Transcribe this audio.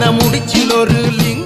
கல்யாண முடிச்சில் ஒரு லிங்கம்.